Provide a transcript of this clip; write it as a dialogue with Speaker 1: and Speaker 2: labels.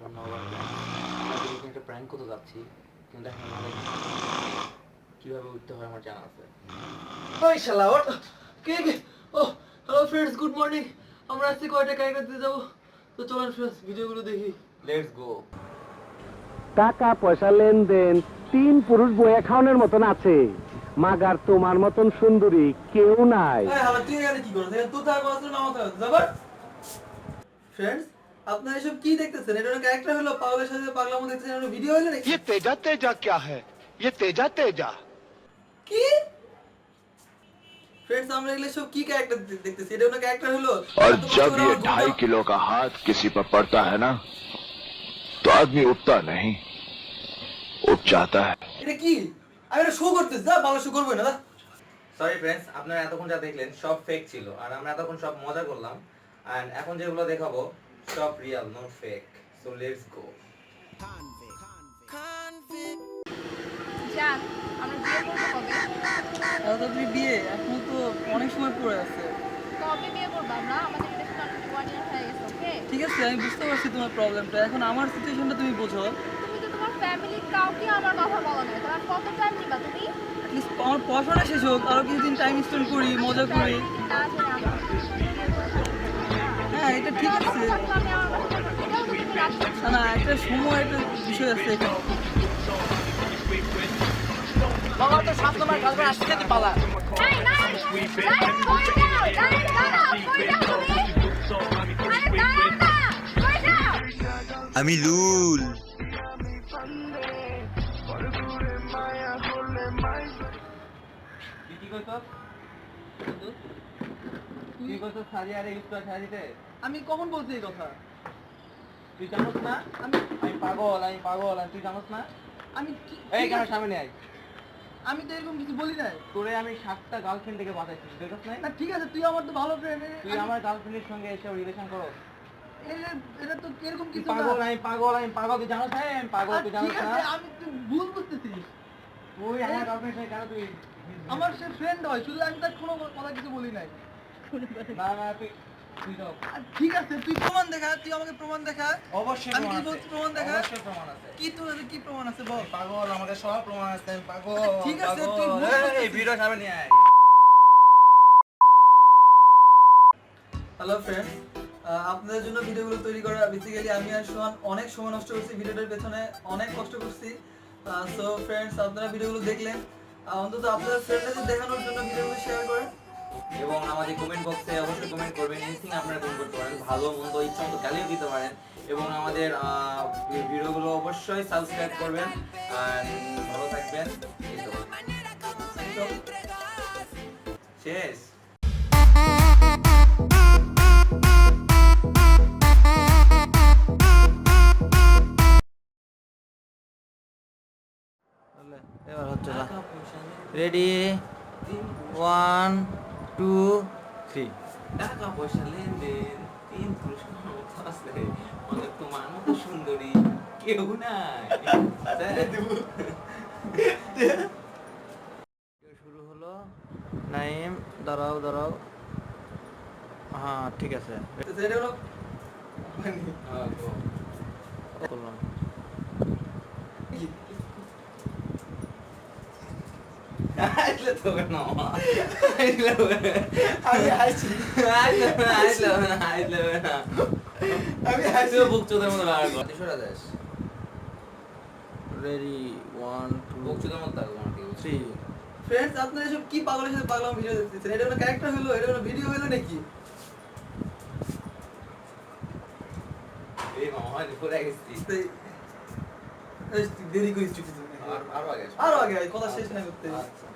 Speaker 1: সোহান from Naogaon আমরা এখানে একটা প্র্যাঙ্ক করতে যাচ্ছি কিন্তু এখন কীভাবে উঠতে হয় আমার জানা আছে
Speaker 2: ওই শালা ওর কে কে? ও হ্যালো ফ্রেন্ডস গুড মর্নিং আমরা আজকে কয়টা ক্যারেক্টার দিতে যাব? তো চলুন ফ্রেন্ডস ভিডিওগুলো দেখি।
Speaker 1: লেটস গো
Speaker 3: টাকা পয়সা লেনদেন তিন পুরুষ বইয়া খাওয়ানোর মতন আছে। মাগার তোমার মতন সুন্দরী কেউ নাই।
Speaker 2: তুই এখানে কি করছিস? না মাথা ফ্রেন্ডস আপনারা এসব কি দেখতেছেন এটা একটা ক্যারেক্টার হলো পাগলের সাথে পাগলামো দেখতেছেন এটা ভিডিও হলো নাকি
Speaker 4: ये तेजा तेजा क्या है ये तेजा तेजा
Speaker 2: কি फ्रेंड्स আমরা এগুলো সব কি ক্যারেক্টার দেখতেছি এটা একটা ক্যারেক্টার হলো
Speaker 4: और
Speaker 2: এত বছর
Speaker 4: जब ये
Speaker 2: আমার
Speaker 4: ढाई
Speaker 2: ঘুমটা-
Speaker 4: किलो का हाथ किसी पर पड़ता है ना तो आदमी उठता नहीं उठ जाता है
Speaker 2: এটা কি আমি এটা শো করতেছি যা ভালো শো করবো না দা
Speaker 1: সরি ফ্রেন্ডস আপনারা এতক্ষণ যা দেখলেন সব ফেক ছিল আর আমরা এতক্ষণ সব মজা করলাম অ্যান্ড এখন যেগুলো দেখাবো সব real no fake so let's go
Speaker 5: যান আমরা বিয়ে করব কবে?
Speaker 2: দাদা বিয়ে এখন তো অনেক সময় পড়ে আছে।
Speaker 5: কবে বিয়ে করব আমরা? আমাদের রিলেশন অলরেডি ওয়ান ইয়ার হয়ে গেছে ওকে
Speaker 2: ঠিক আছে আমি বুঝতে পারছি তোমার প্রবলেমটা এখন আমার সিচুয়েশনটা তুমি বোঝো।
Speaker 5: তুমি তো তোমার ফ্যামিলির কাউকে আমার কথা বলো না তোমার কত টাইম নিবা তুমি?
Speaker 2: আমার পড়াশোনা শেষ হোক আরও কিছুদিন টাইম স্পেন্ড করি মজা করি।
Speaker 5: না তুমি রাজি আছো।
Speaker 2: না না একটা সময় একটা বিষয় আছে
Speaker 5: যাও?
Speaker 6: আমি লুল
Speaker 1: কি তুই কইছস শাড়ি আর ইউজ করে শাড়ি দিতে
Speaker 2: আমি কখন বলছি এই কথা?
Speaker 1: তুই জানোস না?
Speaker 2: আমি
Speaker 1: আমি পাগল আমি পাগল আর তুই জানোস না?
Speaker 2: আমি কি-
Speaker 1: এই কেন সামনে আয়।
Speaker 2: আমি তো এরকম কিছু বলি নাই।
Speaker 1: তোরে আমি সাতটা গার্লফ্রেন্ড থেকে বাঁচাইছি দেখছ না
Speaker 2: না ঠিক আছে তুই আমার তো ভালো ফ্রেন্ড
Speaker 1: তুই আমার গার্লফ্রেন্ডের সঙ্গে এসব রিলেশন করো।
Speaker 2: এটা তো এরকম কিছু
Speaker 1: পাগল আমি পাগল আমি পাগল তুই জানোস না? আমি পাগল তুই জানোস না?
Speaker 2: আমি তুই ভুল বুঝতেছিস
Speaker 1: তুই আমার গার্লফ্রেন্ড কেন তুই
Speaker 2: আমার সে ফ্রেন্ড হয় শুধু আমি তার কোনো কথা কিছু বলি নাই।
Speaker 1: না না তুই
Speaker 2: ঠিক আছে তুই প্রমাণ দেখা তুই আমাকে প্রমাণ দেখা।
Speaker 1: অবশ্যই
Speaker 2: আমি কি বলছি প্রমাণ দেখা?
Speaker 1: অবশ্যই প্রমাণ আছে।
Speaker 2: কি তোর কি প্রমাণ আছে বল?
Speaker 1: পাগল আমাকে সব প্রমাণ আছে পাগল
Speaker 2: ঠিক আছে, তুই
Speaker 1: এই, ভিডিও সামনে নিয়ে আয়।
Speaker 2: হ্যালো ফ্রেন্ডস আপনাদের জন্য ভিডিওগুলো তৈরি করা বেসিক্যালি আমি আর সোহান অনেক সময় নষ্ট করছি ভিডিওটার পেছনে অনেক কষ্ট করছি। সো ফ্রেন্ডস আপনারা ভিডিওগুলো দেখলেন। অন্তত আপনাদের ফ্রেন্ডদের দেখানোর জন্য ভিডিওগুলো শেয়ার করেন।
Speaker 1: এবং আমাদের কমেন্ট বক্সে অবশ্যই কমেন্ট করবেন এনিথিং আপনারা কমেন্ট করতে পারেন ভালো মন্দ ইচ্ছা মতো গালিও দিতে পারেন। এবং আমাদের ভিডিওগুলো অবশ্যই সাবস্ক্রাইব করবেন। আর ভালো থাকবেন। শেষ এবার হচ্ছে রেডি ওয়ান টু থ্রি টাকা পয়সা লেনদেন তিন পুরুষ আছে। মানে তোমার মতো সুন্দরী কেউ নাই। শুরু হলো। নাইম দাঁড়াও দাঁড়াও। হ্যাঁ ঠিক আছে।
Speaker 2: হলো
Speaker 1: করলাম আইলে তো কেন আইলে
Speaker 2: আমি হাসি
Speaker 1: আইলে না আইলে না আইলে না
Speaker 2: আমি হাসি
Speaker 1: তুই বুক চোদের মতো লাগার কর সরা যাস রেডি ওয়ান টু বুক চোদের মতো লাগো
Speaker 2: ফ্রেন্ডস আপনারা এসব কি পাগলের সাথে পাগলাম ভিডিও দেখতেছেন এটা কোনো ক্যারেক্টার হলো এটা কোনো ভিডিও হলো নাকি
Speaker 1: মামা হয় পুরো গেছি
Speaker 2: দেরি করিস
Speaker 1: আর আরও আগে
Speaker 2: কথা শেষ না করতে
Speaker 1: আচ্ছা।